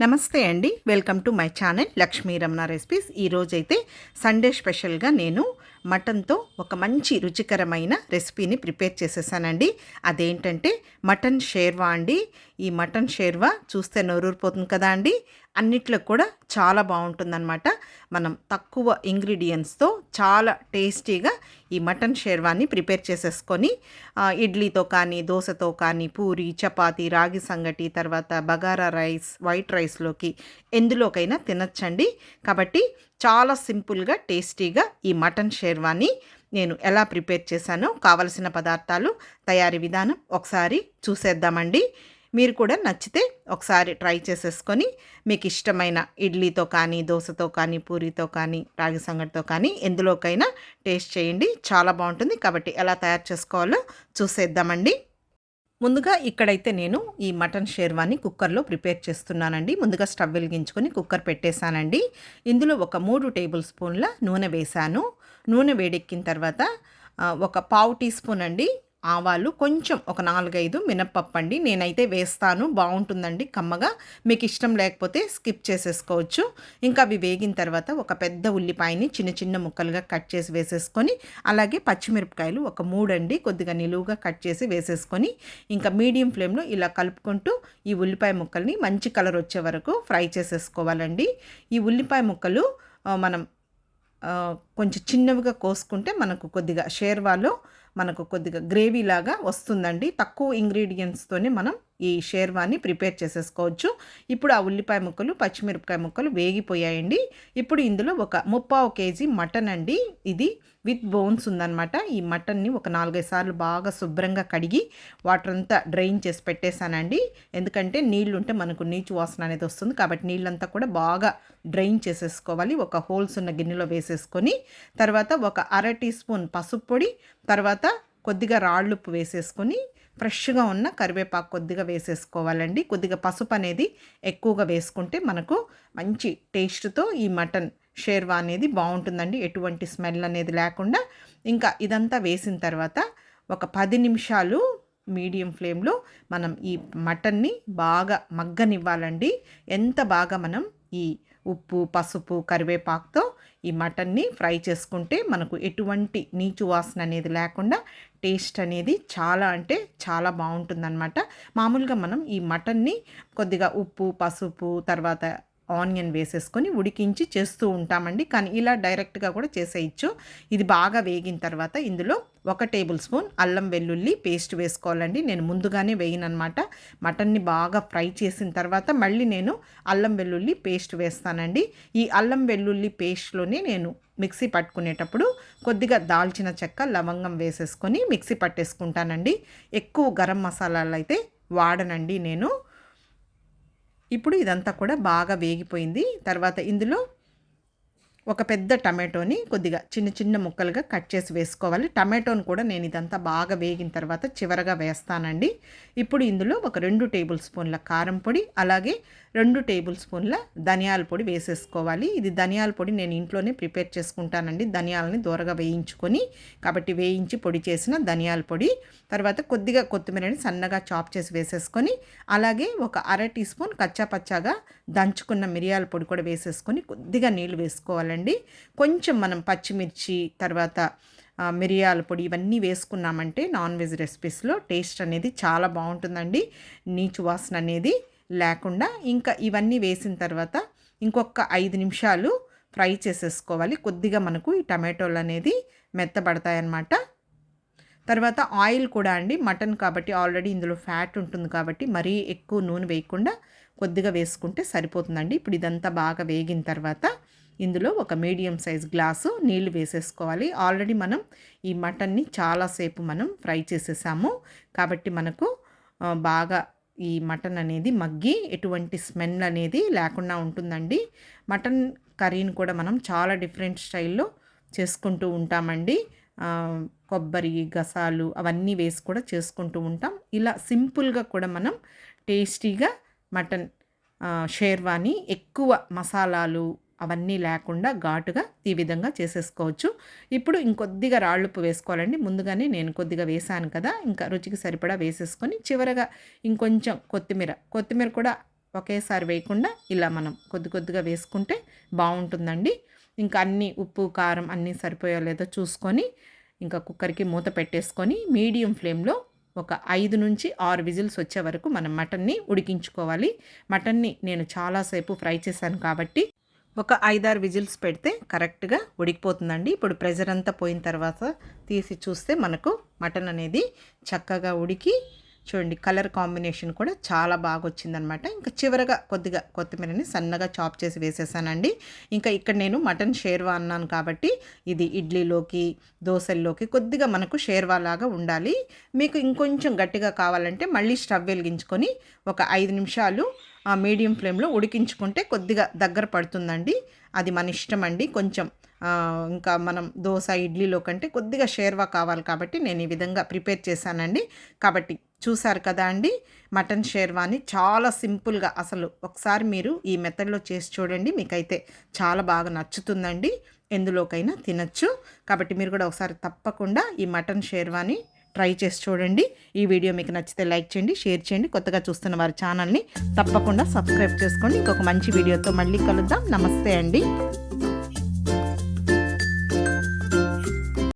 నమస్తే అండి. Welcome to my channel Lakshmi Ramana recipes. ఈరోజైతే సండే స్పెషల్గా నేను మటన్తో ఒక మంచి రుచికరమైన రెసిపీని ప్రిపేర్ చేసేసానండి. అదేంటంటే మటన్ షేర్వా అండి. ఈ మటన్ షేర్వా చూస్తే నోరూరిపోతుంది కదా అండి. అన్నిట్లో కూడా చాలా బాగుంటుందన్నమాట. మనం తక్కువ ఇంగ్రీడియంట్స్తో చాలా టేస్టీగా ఈ మటన్ షేర్వాన్ని ప్రిపేర్ చేసేసుకొని ఇడ్లీతో కానీ దోశతో కానీ పూరి చపాతి రాగి సంగటి తర్వాత బగారా రైస్ వైట్ రైస్లోకి ఎందులోకైనా తినచ్చండి. కాబట్టి చాలా సింపుల్గా టేస్టీగా ఈ మటన్ షేర్వాని నేను ఎలా ప్రిపేర్ చేశానో కావలసిన పదార్థాలు తయారీ విధానం ఒకసారి చూసేద్దామండి. మీరు కూడా నచ్చితే ఒకసారి ట్రై చేసేసుకొని మీకు ఇష్టమైన ఇడ్లీతో కానీ దోశతో కానీ పూరితో కానీ రాగి సంగటితో కానీ ఎందులోకైనా టేస్ట్ చేయండి. చాలా బాగుంటుంది. కాబట్టి ఎలా తయారు చేసుకోవాలో చూసేద్దామండి. ముందుగా ఇక్కడైతే నేను ఈ మటన్ షేర్వాని కుక్కర్లో ప్రిపేర్ చేస్తున్నానండి. ముందుగా స్టవ్ వెలిగించుకొని కుక్కర్ పెట్టేశానండి. ఇందులో ఒక మూడు టేబుల్ స్పూన్ల నూనె వేశాను. నూనె వేడెక్కిన తర్వాత ఒక పావు టీ స్పూన్ అండి ఆవాలు కొంచెం ఒక నాలుగైదు మినప్పప్పు అండి నేనైతే వేస్తాను. బాగుంటుందండి కమ్మగా. మీకు ఇష్టం లేకపోతే స్కిప్ చేసేసుకోవచ్చు. ఇంకా అవి వేగిన తర్వాత ఒక పెద్ద ఉల్లిపాయని చిన్న చిన్న ముక్కలుగా కట్ చేసి వేసేసుకొని అలాగే పచ్చిమిరపకాయలు ఒక మూడండి కొద్దిగా నిలువుగా కట్ చేసి వేసేసుకొని ఇంకా మీడియం ఫ్లేమ్లో ఇలా కలుపుకుంటూ ఈ ఉల్లిపాయ ముక్కల్ని మంచి కలర్ వచ్చే వరకు ఫ్రై చేసేసుకోవాలండి. ఈ ఉల్లిపాయ ముక్కలు మనం కొంచెం చిన్నవిగా కోసుకుంటే మనకు కొద్దిగా షేర్వాలో మనకు కొద్దిగా గ్రేవీ లాగా వస్తుందండి. తక్కువ ఇంగ్రీడియంట్స్తోనే మనం ఈ షేర్వాని ప్రిపేర్ చేసేసుకోవచ్చు. ఇప్పుడు ఆ ఉల్లిపాయ ముక్కలు పచ్చిమిరపకాయ ముక్కలు వేగిపోయాయండి. ఇప్పుడు ఇందులో ఒక ముప్పావు కేజీ మటన్ అండి. ఇది విత్ బోన్స్ ఉందన్నమాట. ఈ మటన్ని ఒక నాలుగైదు సార్లు బాగా శుభ్రంగా కడిగి వాటర్ అంతా డ్రైన్ చేసి పెట్టేశానండి. ఎందుకంటే నీళ్ళు ఉంటే మనకు నీచు వాసన అనేది వస్తుంది. కాబట్టి నీళ్ళంతా కూడా బాగా డ్రైన్ చేసేసుకోవాలి. ఒక హోల్స్ ఉన్న గిన్నెలో వేసేసుకొని తర్వాత ఒక అర టీ స్పూన్ పసుపు పొడి తర్వాత కొద్దిగా రాళ్ళుప్పు వేసేసుకొని ఫ్రెష్గా ఉన్న కరివేపాకు కొద్దిగా వేసేసుకోవాలండి. కొద్దిగా పసుపు అనేది ఎక్కువగా వేసుకుంటే మనకు మంచి టేస్ట్తో ఈ మటన్ షేర్వా అనేది బాగుంటుందండి. ఎటువంటి స్మెల్ అనేది లేకుండా. ఇంకా ఇదంతా వేసిన తర్వాత ఒక పది నిమిషాలు మీడియం ఫ్లేమ్లో మనం ఈ మటన్ని బాగా మగ్గనివ్వాలండి. ఎంత బాగా మనం ఈ ఉప్పు పసుపు కరివేపాకుతో ఈ మటన్ని ఫ్రై చేసుకుంటే మనకు ఎటువంటి నీచు వాసన అనేది లేకుండా టేస్ట్ అనేది చాలా అంటే చాలా బాగుంటుందన్నమాట. మామూలుగా మనం ఈ మటన్ని కొద్దిగా ఉప్పు పసుపు తర్వాత ఆనియన్ వేసేసుకొని ఉడికించి చేస్తూ ఉంటామండి. కానీ ఇలా డైరెక్ట్గా కూడా చేసేయచ్చు. ఇది బాగా వేగిన తర్వాత ఇందులో ఒక టేబుల్ స్పూన్ అల్లం వెల్లుల్లి పేస్ట్ వేసుకోవాలండి. నేను ముందుగానే వేయనమాట మటన్ని బాగా ఫ్రై చేసిన తర్వాత మళ్ళీ నేను అల్లం వెల్లుల్లి పేస్ట్ వేస్తానండి. ఈ అల్లం వెల్లుల్లి పేస్ట్లోనే నేను మిక్సీ పట్టుకునేటప్పుడు కొద్దిగా దాల్చిన చెక్క లవంగం వేసేసుకొని మిక్సీ పట్టేసుకుంటానండి. ఎక్కువ గరం మసాలాలు అయితే వాడనండి నేను. ఇప్పుడు ఇదంతా కూడా బాగా వేగిపోయింది. తర్వాత ఇందులో ఒక పెద్ద టమాటోని కొద్దిగా చిన్న చిన్న ముక్కలుగా కట్ చేసి వేసుకోవాలి. టమాటోని కూడా నేను ఇదంతా బాగా వేగిన తర్వాత చివరగా వేస్తానండి. ఇప్పుడు ఇందులో ఒక రెండు టేబుల్ స్పూన్ల కారం పొడి అలాగే రెండు టేబుల్ స్పూన్ల ధనియాల పొడి వేసేసుకోవాలి. ఇది ధనియాల పొడి నేను ఇంట్లోనే ప్రిపేర్ చేసుకుంటానండి. ధనియాలని దూరగా వేయించుకొని కాబట్టి వేయించి పొడి చేసిన ధనియాల పొడి తర్వాత కొద్దిగా కొత్తిమీరని సన్నగా చాప్ చేసి వేసేసుకొని అలాగే ఒక అర టీ స్పూన్ కచ్చాపచ్చాగా దంచుకున్న మిరియాల పొడి కూడా వేసేసుకొని కొద్దిగా నీళ్ళు వేసుకోవాలండి. కొంచెం మనం పచ్చిమిర్చి తర్వాత మిరియాల పొడి ఇవన్నీ వేసుకున్నామంటే నాన్ వెజ్ రెసిపీస్లో టేస్ట్ అనేది చాలా బాగుంటుందండి. నీచు వాసన అనేది లేకుండా ఇంకా ఇవన్నీ వేసిన తర్వాత ఇంకొక ఐదు నిమిషాలు ఫ్రై చేసేసుకోవాలి. కొద్దిగా మనకు ఈ టమాటోలు అనేది మెత్తబడతాయన్నమాట. తర్వాత ఆయిల్ కూడా అండి. మటన్ కాబట్టి ఆల్రెడీ ఇందులో ఫ్యాట్ ఉంటుంది కాబట్టి మరీ ఎక్కువ నూనె వేయకుండా కొద్దిగా వేసుకుంటే సరిపోతుందండి. ఇప్పుడు ఇదంతా బాగా వేగిన తర్వాత ఇందులో ఒక మీడియం సైజ్ గ్లాసు నీళ్ళు వేసేసుకోవాలి. ఆల్రెడీ మనం ఈ మటన్ని చాలాసేపు మనం ఫ్రై చేసేసాము. కాబట్టి మనకు బాగా ఈ మటన్ అనేది మగ్గి ఎటువంటి స్మెల్ అనేది లేకుండా ఉంటుందండి. మటన్ కర్రీని కూడా మనం చాలా డిఫరెంట్ స్టైల్లో చేసుకుంటూ ఉంటామండి. కొబ్బరి గసాలు అవన్నీ వేసి కూడా చేసుకుంటూ ఉంటాం. ఇలా సింపుల్గా కూడా మనం టేస్టీగా మటన్ షేర్వాని ఎక్కువ మసాలాలు అవన్నీ లేకుండా ఘాటుగా ఈ విధంగా చేసేసుకోవచ్చు. ఇప్పుడు ఇంకొద్దిగా రాళ్ళుప్పు వేసుకోవాలండి. ముందుగానే నేను కొద్దిగా వేసాను కదా ఇంకా రుచికి సరిపడా వేసేసుకొని చివరగా ఇంకొంచెం కొత్తిమీర. కొత్తిమీర కూడా ఒకేసారి వేయకుండా ఇలా మనం కొద్ది కొద్దిగా వేసుకుంటే బాగుంటుందండి. ఇంకా అన్నీ ఉప్పు కారం అన్నీ సరిపోయో లేదో చూసుకొని ఇంకా కుక్కర్కి మూత పెట్టేసుకొని మీడియం ఫ్లేమ్లో ఒక ఐదు నుంచి ఆరు విజిల్స్ వచ్చే వరకు మనం మటన్ని ఉడికించుకోవాలి. మటన్ని నేను చాలాసేపు ఫ్రై చేశాను కాబట్టి ఒక ఐదారు విజిల్స్ పెడితే కరెక్ట్గా ఉడికిపోతుందండి. ఇప్పుడు ప్రెజర్ అంతా పోయిన తర్వాత తీసి చూస్తే మనకు మటన్ అనేది చక్కగా ఉడికి చూడండి కలర్ కాంబినేషన్ కూడా చాలా బాగా వచ్చిందనమాట ఇంకా చివరగా కొద్దిగా కొత్తిమీరని సన్నగా చాప్ చేసి వేసేసానండి. ఇంకా ఇక్కడ నేను మటన్ షేర్వా అన్నాను కాబట్టి ఇది ఇడ్లీలోకి దోశల్లోకి కొద్దిగా మనకు షేర్వా లాగా ఉండాలి. మీకు ఇంకొంచెం గట్టిగా కావాలంటే మళ్ళీ స్టవ్ వెలిగించుకొని ఒక ఐదు నిమిషాలు ఆ మీడియం ఫ్లేమ్లో ఉడికించుకుంటే కొద్దిగా దగ్గర పడుతుందండి. అది మన ఇష్టం అండి కొంచెం ఇంకా మనం దోశ ఇడ్లీలో కంటే కొద్దిగా షేర్వా కావాలి కాబట్టి నేను ఈ విధంగా ప్రిపేర్ చేశానండి. కాబట్టి చూసారు కదా అండి? మటన్ షేర్వాని చాలా సింపుల్గా అసలు ఒకసారి మీరు ఈ మెథడ్లో చేసి చూడండి. మీకైతే చాలా బాగా నచ్చుతుందండి. ఎందులోకైనా తినచ్చు. కాబట్టి మీరు కూడా ఒకసారి తప్పకుండా ఈ మటన్ షేర్వాని ట్రై చేసి చూడండి. ఈ వీడియో మీకు నచ్చితే లైక్ చేయండి షేర్ చేయండి. కొత్తగా చూస్తున్న వారి ఛానల్ని తప్పకుండా సబ్స్క్రైబ్ చేసుకోండి. ఇంకొక మంచి వీడియోతో మళ్ళీ కలుద్దాం. నమస్తే అండి.